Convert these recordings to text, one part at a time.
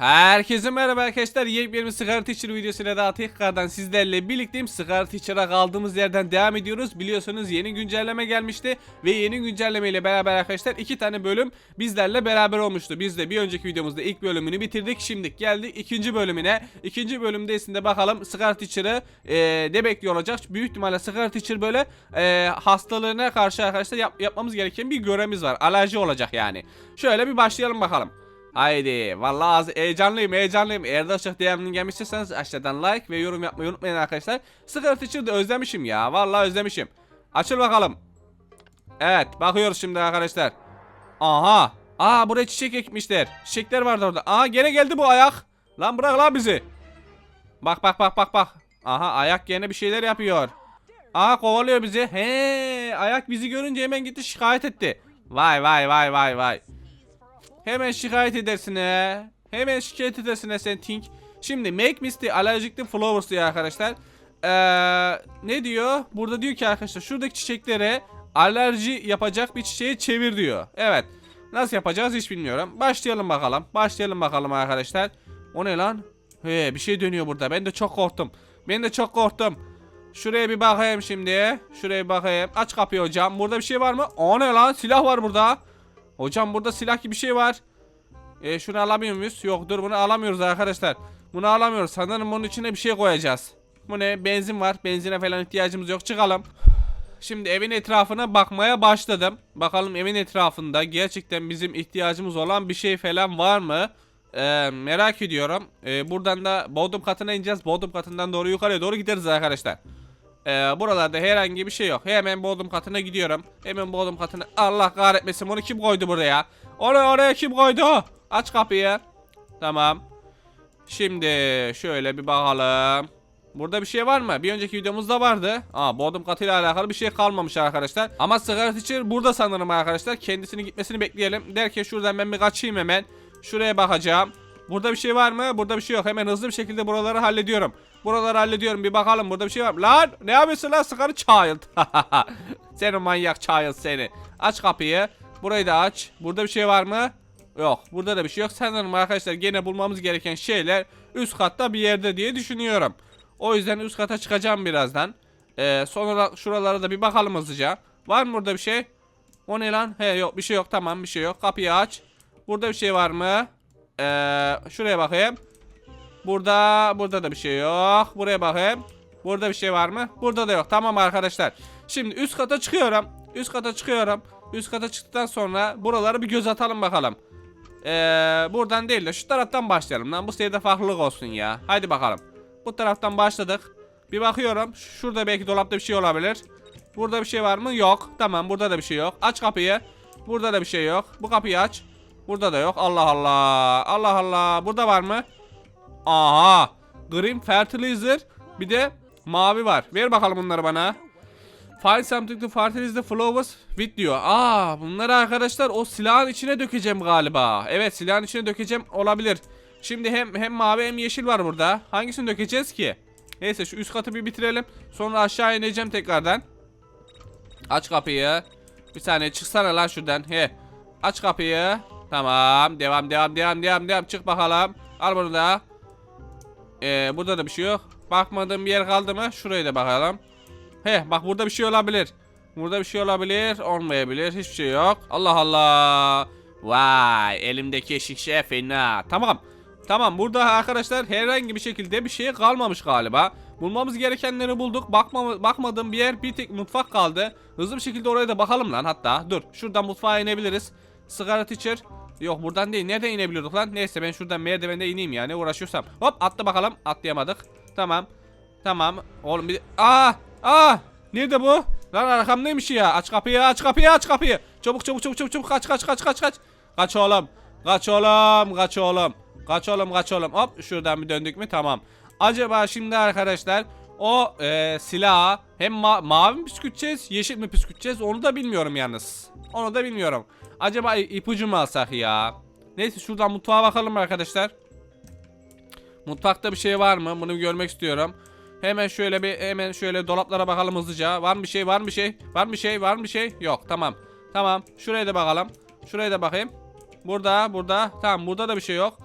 Herkese merhaba arkadaşlar. Yepyeni bir Sigara Teacher videosuyla daha tekrardan sizlerle birlikteyim. Sigara Teacher'a kaldığımız yerden devam ediyoruz. Biliyorsunuz yeni güncelleme gelmişti. Ve yeni güncelleme ile beraber arkadaşlar iki tane bölüm bizlerle beraber olmuştu. Biz de bir önceki videomuzda ilk bölümünü bitirdik. Şimdi geldik ikinci bölümüne. İkinci bölümde ise bakalım Sigara Teacher'ı e, ne bekliyor olacak. Büyük ihtimalle Sigara Teacher böyle e, hastalığına karşı arkadaşlar yap- yapmamız gereken bir görevimiz var. Alerji olacak yani. Şöyle bir başlayalım bakalım. Haydi vallahi heyecanlıyım heyecanlıyım. Eğer de aşağı DM'nin gelmişseniz aşağıdan like ve yorum yapmayı unutmayın arkadaşlar. Sigara Teacher'ı özlemişim ya vallahi özlemişim. Açıl bakalım. Evet bakıyoruz şimdi arkadaşlar. Aha. Aa buraya çiçek ekmişler. Çiçekler vardı orada. Aa gene geldi bu ayak. Lan bırak lan bizi. Bak bak bak bak bak. Aha ayak gene bir şeyler yapıyor. Aa kovalıyor bizi. He ayak bizi görünce hemen gitti şikayet etti. Vay vay vay vay vay. Hemen şikayet edersin he. Hemen şikayet edersin he sen Tink. Şimdi make misty allergically flowers diyor arkadaşlar. Ee, ne diyor? Burada diyor ki arkadaşlar şuradaki çiçeklere alerji yapacak bir çiçeğe çevir diyor. Evet. Nasıl yapacağız hiç bilmiyorum. Başlayalım bakalım. Başlayalım bakalım arkadaşlar. O ne lan? He bir şey dönüyor burada. Ben de çok korktum. Ben de çok korktum. Şuraya bir bakayım şimdi. Şuraya bir bakayım. Aç kapıyı hocam. Burada bir şey var mı? O ne lan? Silah var burada. Hocam burada silah gibi bir şey var. E, şunu alamıyor muyuz? Yok dur bunu alamıyoruz arkadaşlar. Bunu alamıyoruz. Sanırım bunun içine bir şey koyacağız. Bu ne? Benzin var. Benzine falan ihtiyacımız yok. Çıkalım. Şimdi evin etrafına bakmaya başladım. Bakalım evin etrafında gerçekten bizim ihtiyacımız olan bir şey falan var mı? Ee, merak ediyorum. Ee, buradan da bodrum katına ineceğiz. Bodrum katından doğru yukarıya doğru gideriz arkadaşlar. Ee, buralarda herhangi bir şey yok. Hemen bodrum katına gidiyorum. Hemen bodrum katına. Allah kahretmesin bunu kim koydu buraya? Oraya oraya kim koydu? Aç kapıyı. Tamam. Şimdi şöyle bir bakalım. Burada bir şey var mı? Bir önceki videomuzda vardı. Aa bodrum katıyla alakalı bir şey kalmamış arkadaşlar. Ama sigara teacher burada sanırım arkadaşlar. Kendisini gitmesini bekleyelim. Derken şuradan ben bir kaçayım hemen. Şuraya bakacağım. Burada bir şey var mı? Burada bir şey yok. Hemen hızlı bir şekilde buraları hallediyorum. Buraları hallediyorum. Bir bakalım burada bir şey var mı? Lan ne yapıyorsun lan sigara child? seni manyak child seni. Aç kapıyı. Burayı da aç. Burada bir şey var mı? Yok. Burada da bir şey yok. Sanırım arkadaşlar gene bulmamız gereken şeyler üst katta bir yerde diye düşünüyorum. O yüzden üst kata çıkacağım birazdan. Ee, sonra şuralara da bir bakalım hızlıca. Var mı burada bir şey? O ne lan? He yok bir şey yok. Tamam bir şey yok. Kapıyı aç. Burada bir şey var mı? Ee, şuraya bakayım. Burada burada da bir şey yok. Buraya bakayım. Burada bir şey var mı? Burada da yok. Tamam arkadaşlar. Şimdi üst kata çıkıyorum. Üst kata çıkıyorum. Üst kata çıktıktan sonra buraları bir göz atalım bakalım. Ee, buradan değil de şu taraftan başlayalım lan. Bu sayıda farklılık olsun ya. Haydi bakalım. Bu taraftan başladık. Bir bakıyorum. Şurada belki dolapta bir şey olabilir. Burada bir şey var mı? Yok. Tamam burada da bir şey yok. Aç kapıyı. Burada da bir şey yok. Bu kapıyı aç. Burada da yok. Allah Allah. Allah Allah. Burada var mı? Aha. Green Fertilizer. Bir de mavi var. Ver bakalım bunları bana. Find something to fertilize the flowers with diyor. Aa bunları arkadaşlar o silahın içine dökeceğim galiba. Evet silahın içine dökeceğim olabilir. Şimdi hem hem mavi hem yeşil var burada. Hangisini dökeceğiz ki? Neyse şu üst katı bir bitirelim. Sonra aşağı ineceğim tekrardan. Aç kapıyı. Bir saniye çıksana lan şuradan. He. Aç kapıyı. Tamam. Devam devam devam devam devam. Çık bakalım. Al bunu da. Ee, burada da bir şey yok. Bakmadığım bir yer kaldı mı? Şuraya da bakalım. He bak burada bir şey olabilir. Burada bir şey olabilir. Olmayabilir. Hiçbir şey yok. Allah Allah. Vay elimdeki eşik şey fena. Tamam. Tamam burada arkadaşlar herhangi bir şekilde bir şey kalmamış galiba. Bulmamız gerekenleri bulduk. Bakma, bakmadığım bir yer bir tek mutfak kaldı. Hızlı bir şekilde oraya da bakalım lan hatta. Dur şuradan mutfağa inebiliriz. Sigara teacher. Yok buradan değil. Nereden inebiliyorduk lan? Neyse ben şuradan merdivende ineyim yani uğraşıyorsam. Hop atla bakalım. Atlayamadık. Tamam. Tamam. Oğlum bir... Aa! Aa! Nerede bu? Lan arkamdaymış ya. Aç kapıyı, aç kapıyı, aç kapıyı. Çabuk çabuk çabuk çabuk çabuk kaç kaç kaç kaç kaç. Kaç oğlum. Kaç oğlum, kaç oğlum. Kaç oğlum, kaç oğlum. Hop şuradan bir döndük mü? Tamam. Acaba şimdi arkadaşlar o e, silahı hem ma mavi mi püskürteceğiz, yeşil mi püskürteceğiz onu da bilmiyorum yalnız. Onu da bilmiyorum. Acaba ipucu mu alsak ya? Neyse şuradan mutfağa bakalım arkadaşlar. Mutfakta bir şey var mı? Bunu görmek istiyorum. Hemen şöyle bir hemen şöyle dolaplara bakalım hızlıca. Var mı bir şey? Var mı bir şey? Var mı bir şey? Var mı bir şey? Yok. Tamam. Tamam. Şuraya da bakalım. Şuraya da bakayım. Burada, burada. Tamam, burada da bir şey yok.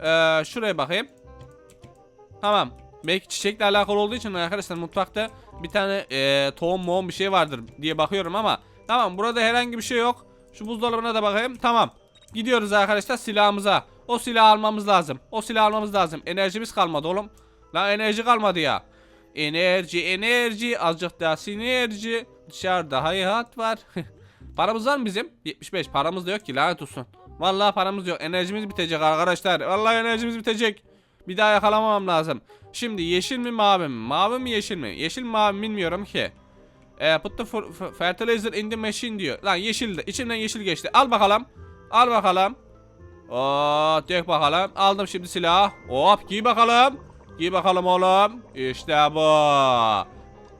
Ee, şuraya bakayım. Tamam. Belki çiçekle alakalı olduğu için arkadaşlar mutfakta bir tane e, tohum moğum bir şey vardır diye bakıyorum ama tamam burada herhangi bir şey yok. Şu buzdolabına da bakayım. Tamam. Gidiyoruz arkadaşlar silahımıza. O silahı almamız lazım. O silahı almamız lazım. Enerjimiz kalmadı oğlum. Lan enerji kalmadı ya. Enerji, enerji, azıcık daha sinerji. Dışarıda hayat var. paramız var mı bizim? 75. Paramız da yok ki lanet olsun. Vallahi paramız yok. Enerjimiz bitecek arkadaşlar. Vallahi enerjimiz bitecek. Bir daha yakalamamam lazım. Şimdi yeşil mi mavi mi? Mavi mi yeşil mi? Yeşil mi mavi mi bilmiyorum ki. E, put the fer- fer- fertilizer in the machine diyor. Lan yeşil de. İçimden yeşil geçti. Al bakalım. Al bakalım. Oo, dök bakalım. Aldım şimdi silahı. Hop giy bakalım. Giy bakalım oğlum. İşte bu.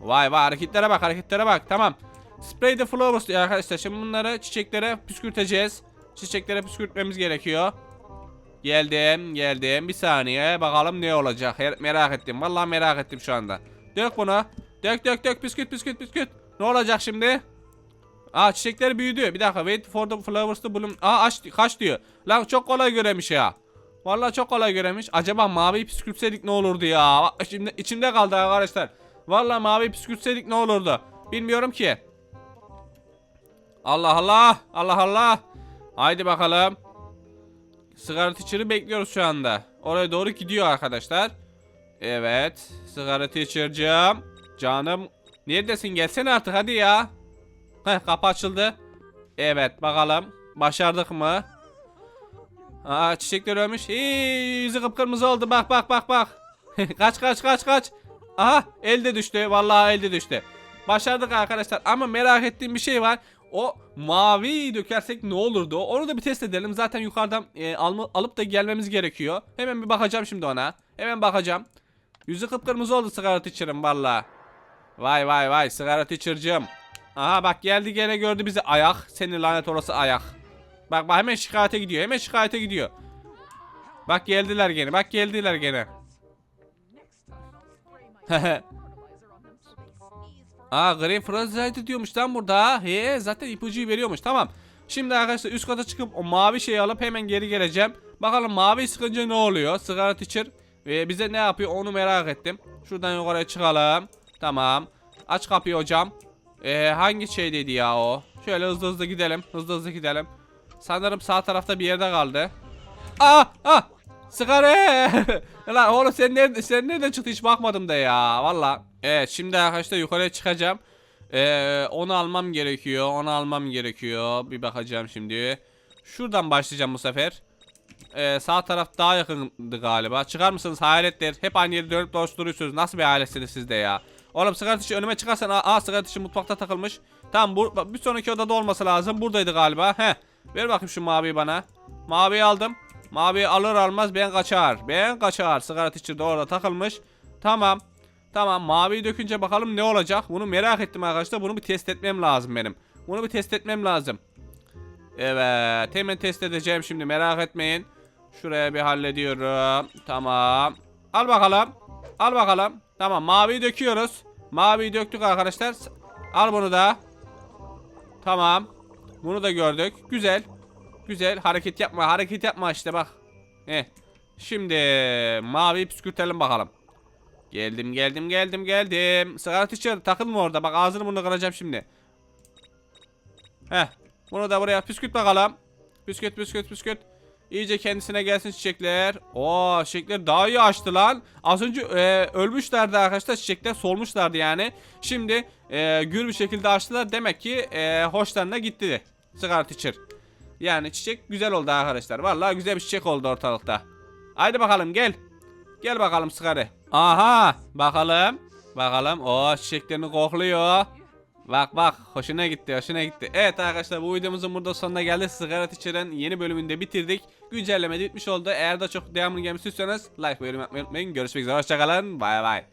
Vay vay hareketlere bak hareketlere bak. Tamam. Spray the flowers diyor arkadaşlar. Şimdi bunları çiçeklere püskürteceğiz. Çiçeklere püskürtmemiz gerekiyor. Geldim geldim bir saniye bakalım ne olacak Her- merak ettim vallahi merak ettim şu anda Dök bunu dök dök dök püskürt püskürt püskürt Ne olacak şimdi? Aa çiçekler büyüdü. Bir dakika wait for the flowers to bloom. Aa aç, kaç diyor? Lan çok kolay göremiş ya. Vallahi çok kolay göremiş. Acaba mavi püskürtseydik ne olurdu ya? İçimde, içimde kaldı arkadaşlar. Vallahi mavi püskürtseydik ne olurdu? Bilmiyorum ki. Allah Allah Allah Allah. Haydi bakalım. Sigara teacher'ı bekliyoruz şu anda. Oraya doğru gidiyor arkadaşlar. Evet. Sigara teacher'cığım. Canım. Neredesin? Gelsene artık hadi ya. Heh kapı açıldı. Evet bakalım. Başardık mı? Aa çiçekler ölmüş. İyi, yüzü kıpkırmızı oldu. Bak bak bak bak. kaç kaç kaç kaç. Aha elde düştü. Vallahi elde düştü. Başardık arkadaşlar ama merak ettiğim bir şey var. O mavi dökersek ne olurdu? Onu da bir test edelim. Zaten yukarıdan e, alma, alıp da gelmemiz gerekiyor. Hemen bir bakacağım şimdi ona. Hemen bakacağım. Yüzü kıpkırmızı oldu sigara teacher'ım valla. Vay vay vay sigara teacher'cığım. Aha bak geldi gene gördü bizi ayak. Senin lanet orası ayak. Bak bak hemen şikayete gidiyor. Hemen şikayete gidiyor. Bak geldiler gene. Bak geldiler gene. Aa Green Fertilizer diyormuş lan burada. He zaten ipucuyu veriyormuş. Tamam. Şimdi arkadaşlar üst kata çıkıp o mavi şeyi alıp hemen geri geleceğim. Bakalım mavi sıkınca ne oluyor? Sigara teacher e, bize ne yapıyor onu merak ettim. Şuradan yukarıya çıkalım. Tamam. Aç kapıyı hocam. E, hangi şeydeydi ya o? Şöyle hızlı hızlı gidelim. Hızlı hızlı gidelim. Sanırım sağ tarafta bir yerde kaldı. Aa! Aa! Sigara! Lan oğlum sen nerede sen nereden çıktı hiç bakmadım da ya valla. Evet şimdi arkadaşlar yukarıya çıkacağım. Ee, onu almam gerekiyor. Onu almam gerekiyor. Bir bakacağım şimdi. Şuradan başlayacağım bu sefer. Ee, sağ taraf daha yakındı galiba. Çıkar mısınız hayaletler? Hep aynı yere dönüp dolaştırıyorsunuz. Nasıl bir hayaletsiniz siz de ya? Oğlum sigara dışı önüme çıkarsan aa, aa sigara dışı mutfakta takılmış. Tamam bu bir sonraki odada olması lazım. Buradaydı galiba. Heh. Ver bakayım şu maviyi bana. Maviyi aldım. Mavi alır almaz ben kaçar. Ben kaçar. Sigara teacher de orada takılmış. Tamam. Tamam maviyi dökünce bakalım ne olacak. Bunu merak ettim arkadaşlar. Bunu bir test etmem lazım benim. Bunu bir test etmem lazım. Evet. Hemen test edeceğim şimdi merak etmeyin. Şuraya bir hallediyorum. Tamam. Al bakalım. Al bakalım. Tamam maviyi döküyoruz. Maviyi döktük arkadaşlar. Al bunu da. Tamam. Bunu da gördük. Güzel. Güzel. Hareket yapma. Hareket yapma işte bak. Heh. Şimdi mavi püskürtelim bakalım. Geldim geldim geldim geldim. Sigara teacher takılma orada. Bak ağzını bunu kıracağım şimdi. Heh. Bunu da buraya püskürt bakalım. Püskürt püskürt püskürt. İyice kendisine gelsin çiçekler. Oo çiçekler daha iyi açtı lan. Az önce e, ölmüşlerdi arkadaşlar çiçekler solmuşlardı yani. Şimdi e, gür bir şekilde açtılar. Demek ki e, hoşlarına gitti. Sigara teacher. Yani çiçek güzel oldu arkadaşlar. Vallahi güzel bir çiçek oldu ortalıkta. Haydi bakalım gel. Gel bakalım sigara. Aha bakalım. Bakalım o çiçeklerini kokluyor. Bak bak hoşuna gitti hoşuna gitti. Evet arkadaşlar bu videomuzun burada sonuna geldik. Sigara içeren yeni bölümünde bitirdik. Güncelleme bitmiş oldu. Eğer daha çok devamlı gelmek istiyorsanız like ve yorum unutmayın. Görüşmek üzere hoşçakalın. Bay bay.